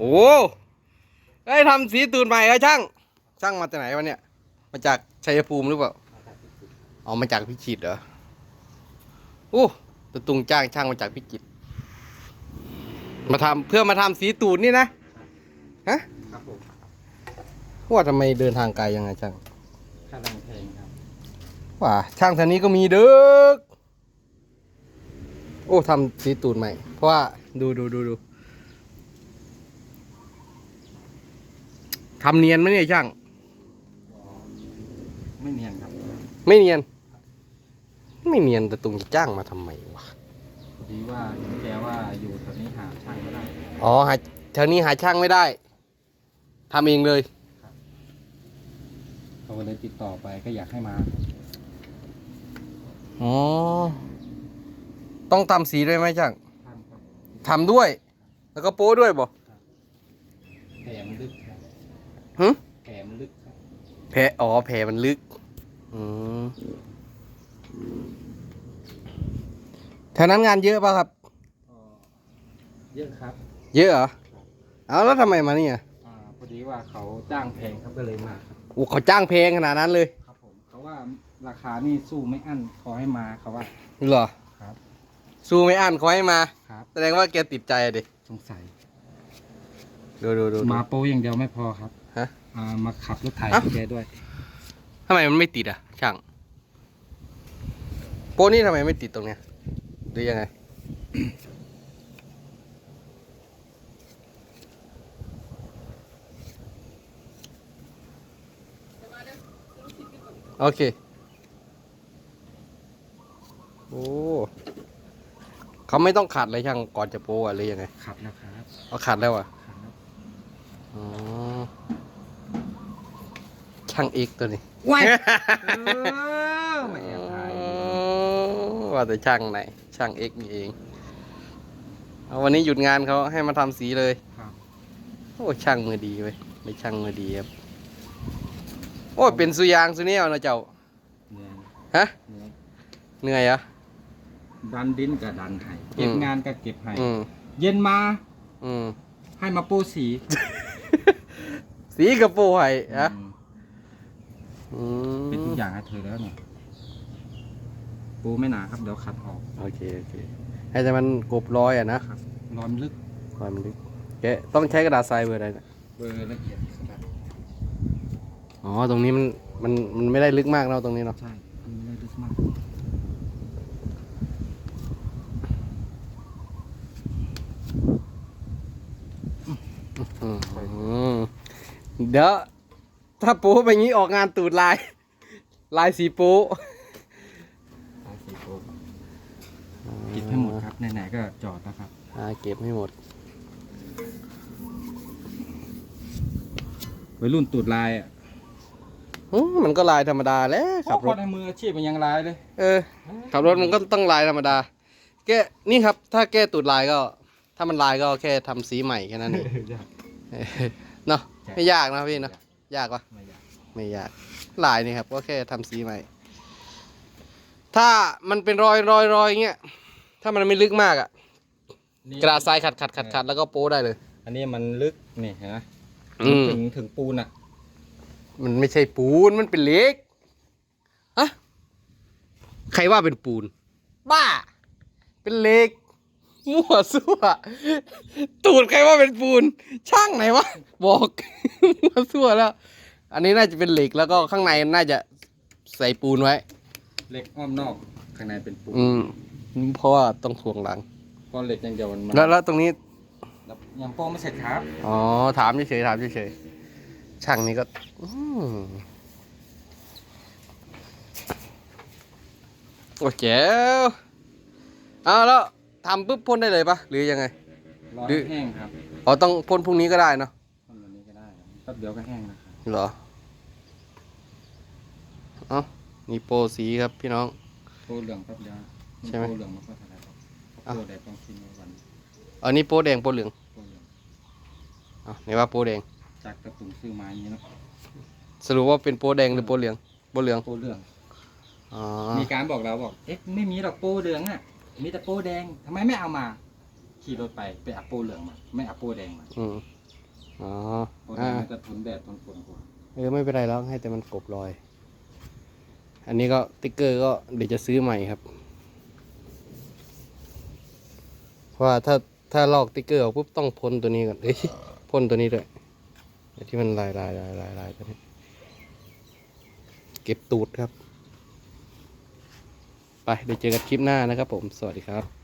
โอ้ไอ้ยทำสีตูนใหม่เหรอช่าง ช่างมาจากไหนวะเนี่ย มาจากชัยภูมิหรือเปล่าเอามาจากพิจิตรเหรอโอ้ตะตุงจ้างช่างมาจากพิจิตรมาทำเพื่อมาทำสีตูนนี่นะฮะครับผมว่าทำไมเดินทางไกลยังไงช่างค่าแรงแพงครับว่าช่างแถวนี้ก็มีเด้อโอ้ทำสีตูนใหม่ เพราะว่าดูดูดูดู ทำเนียนไหมเนี่ยช่าง ไม่เนียนครับไม่เนียน ไม่เนียนแต่ตุงจะจ้างมาทำไมวะ พอดีว่าเห็นแกว่าอยู่แถวนี้หาช่างไม่ได้อ๋อหาแถวนี้หาช่างไม่ได้ทำเองเลย เขาก็เลยติดต่อไปก็อยากให้มาอ๋อ ต้องทำสีด้วยไหมช่างท่านครับทำด้วย แล้วก็โป้ด้วยบ่แผลมันลึกครับ หึแผลมันลึกครับแผลอ๋อแผลมันลึก อืมแถวนั้นงานเยอะป่ะครับ ก็เยอะครับเยอะเหรอเอาแล้วทำไมมาเนี่ยอ่าพอดีว่าเขาจ้างแพงครับก็เลยมาครับโอ้เขาจ้างเพลงขนาดนั้นเลยครับผมเขาว่าราคานี่สู้ไม่อั้นขอให้มาเขาว่า เหรอครับ สู้ไม่อ่านขอให้มา ครับ แสดงว่าแกติดใจอะดิสงสัย ดูดูดูดูมาโป้อย่างเดียวไม่พอครับฮะอ่ามาขับรถไถอะให้แกด้วยทำไมมันไม่ติดอะ ช่าง โปรนี่ทำไมไม่ติดตรงเนี้ยหรือยังไง โอเค โอ้ เขาไม่ต้องขัดเลยช่างก่อนจะโปรอะหรือยังไง ขับแล้วครับเขาขัดแล้วอะขับแล้ว อ๋อช่างอีกตัวนี้ว้ายเออไม่แอบถ่ายว่าแต่ช่างไหน ช่างเอกนี่เองเอาวันนี้หยุดงานเขาให้มาทำสีเลยครับโอ้ช่างมือดีเว้ยไม่ช่างมือดีครับ โอ้ยเป็นสุยางสุเนียวนะเจ้า เหนื่อยฮะ เหนื่อยเหนื่อยเหรอะ ดันดินกับดันให้เก็บอืม งานก็เก็บให้อืมเย็นมาอืมให้มาปูสี สีกระโปรงไห้ฮะอืมอืมเป็นทุกอย่างให้เธอแล้วเนี่ยปูไม่หนาครับเดี๋ยวขัดออกโอเคโอเคให้แต่มันกบร้อยอะนะครับร้อนลึกร้อยมันลึกแกะต้องใช้กระดาษทรายเบอร์อะไรนะเบอร์ละเอียดครับอ๋อตรงนี้มันมันมันไม่ได้ลึกมากเนาะตรงนี้เนาะใช่มันไม่ได้ลึกมาก อืม เดี๋ยว ถ้าปูไปงี้ออกงานตูดลาย ลายสีปูสายสีปูเก็บให้หมดครับไหนๆก็จอดแล้วครับอ่าเก็บให้หมดวัยรุ่นตูดลายอะอืมมันก็ลายธรรมดาแหล้วขัขับบรรถถในมืออาชีพมันยังลายเลยเออขับรถมันก็ต้องลายธรรมดา แกนี่ครับ ถ้าแก้ตูดลายก็ ถ้ามันลายก็แค่ทำสีใหม่แค่นั้นเอง เออ เนาะใช่ไม่ยากนะพี่เนาะยากปะไม่อยากไม่ยากลายนี่ครับก็แค่ทำสีใหม่ ถ้ามันเป็นรอยรอยรอยเงี้ยถ้ามันไม่ลึกมากอะกระดาษทรายขัดขัดขัดขัดแล้วก็โป้ได้เลย อันนี้มันลึกนี่เห็นไหมอืมถึงถึงปูนอะ มันไม่ใช่ปูนมันเป็นเหล็กอะใครว่าเป็นปูน บ้า เป็นเหล็ก มั่วซั่วตูดใครว่าเป็นปูน ช่างไหนวะ บอก มั่วซั่วแล้ว อันนี้น่าจะเป็นเหล็กแล้วก็ข้างในน่าจะใส่ปูนไว้ เหล็กอ้อมนอกข้างในเป็นปูนอืม เพราะว่าต้องถ่วงหลังก้อนเหล็กอย่างเดียวมันมันแล้วแล้วตรงนี้ แล้วยังโป้งไม่เสร็จครับอ๋อ ถามเฉยๆถามเฉยๆช่างนี้ก็อืมโอ้แจ๋วเอาแล้ว ทำปุ๊บพ่นได้เลยปะหรือยังไง รอดื้ให้อแห้งครับอ๋อต้องพ่นพรุ่งนี้ก็ได้เนาะต้นวันนี้ก็ได้แป๊บเดียวก็แห้งนะครับเหรอเอ้านี่โปรสีครับพี่น้องโป้เหลืองแป๊บเดียวใช่ไหมโป้เหลืองมันก็ทลายออกอะโป้แดงต้องกินในวันอันนี้โปรแดงโปรเหลืองโป้เหลืองอ๋อไหนว่าโปรแดง จากกระตุงซื้อมาอย่างนี้เนาะสรุปว่าเป็นโปรแดงหรือโปรเหลืองโปรเหลืองโป้เหลือง อ๋อมีการบอกเราบอก เอ๊ะไม่มีหรอกโป้เหลืองอะ มีแต่โป้แดงทำไมไม่เอามา ขี่รถไปไปเอาโป้เหลืองมา ไม่เอาโป้แดงมาอืมอ๋อเพราะอ่ามันก็ทนแดดทนฝนกว่าเออไม่เป็นไรแล้วให้แต่มันกบรอย อันนี้ก็ติ๊กเกอร์ก็เดี๋ยวจะซื้อใหม่ครับ เพราะว่าถ้าถ้าลอกติ๊กเกอร์ออกปุ๊บต้องพ่นตัวนี้ก่อนเอ้ยพ่นตัวนี้ด้วยไอ้ที่มันลายลายลายลายลายตัวนี้เก็บตูดครับไป เดี๋ยวเจอกันคลิปหน้านะครับผม สวัสดีครับ